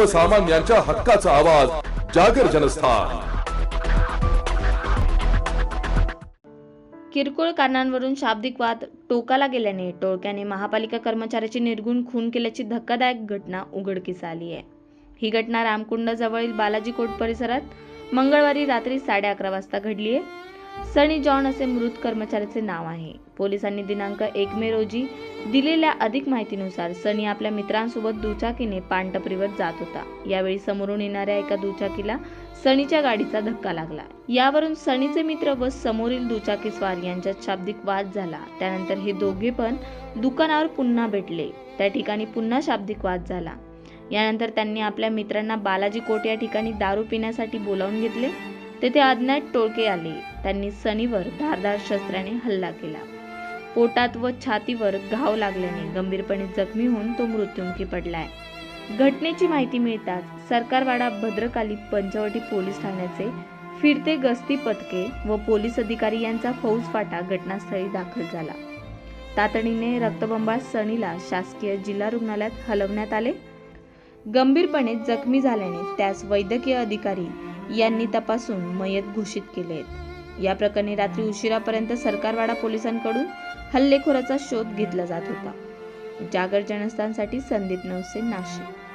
सर्वसामान्यांच्या हक्काचा आवाज जागर जनस्थान. किरकोळ कारणांवरून शाब्दिक वाद टोकाला गेल्याने टोळक्याने महापालिका कर्मचाऱ्याची निर्गुण खून केल्याची धक्कादायक घटना उघडकीस आली आहे. ही घटना रामकुंड जवळील बालाजी कोट परिसरात मंगळवारी रात्री साडे अकरा वाजता घडली आहे. सनी जॉन असे मृत कर्मचाऱ्याचे नाव आहे. पोलिसांनी दिनांक एक मे रोजी दिलेल्या अधिक माहितीनुसार सनी आपल्या मित्रांसोबत दुचाकीने पानटपरीवर जात होता. यावेळी समोरून येणाऱ्या एका दुचाकीला सनीच्या गाडीचा धक्का लागला. यावरून सनीचे मित्र व समोरील दुचाकीस्वार यांच्यात शाब्दिक वाद झाला. त्यानंतर हे दोघे पण दुकानावर पुन्हा भेटले. त्या ठिकाणी पुन्हा शाब्दिक वाद झाला. यानंतर त्यांनी आपल्या मित्रांना बालाजी कोट या ठिकाणी दारू पिण्यासाठी बोलावून घेतले. तेथे अज्ञात टोळके आले. त्यांनी सनीवर धारदार शस्त्राने हल्ला केला. पोटात व छातीवर घाव लागल्याने गंभीरपणे जखमी होऊन तो मृत्युमुखी पडलाय. घटनेची माहिती मिळताच सरकारवाडा भद्रकाली पंचवटी पोलीस ठाण्याचे फिरते गस्ती पथके व पोलीस अधिकारी यांचा फौज फाटा घटनास्थळी दाखल झाला. तातडीने रक्तबंबाळ सणीला शासकीय जिल्हा रुग्णालयात हलवण्यात आले. गंभीरपणे जखमी झाल्याने त्यास वैद्यकीय अधिकारी यांनी तपासून मयत घोषित केले आहेत. या प्रकरणी रात्री उशिरापर्यंत सरकारवाडा पोलिसांकडून हल्लेखोराचा शोध घेतला जात होता. जागर जनस्थानसाठी संदीप नवसे नाशिक.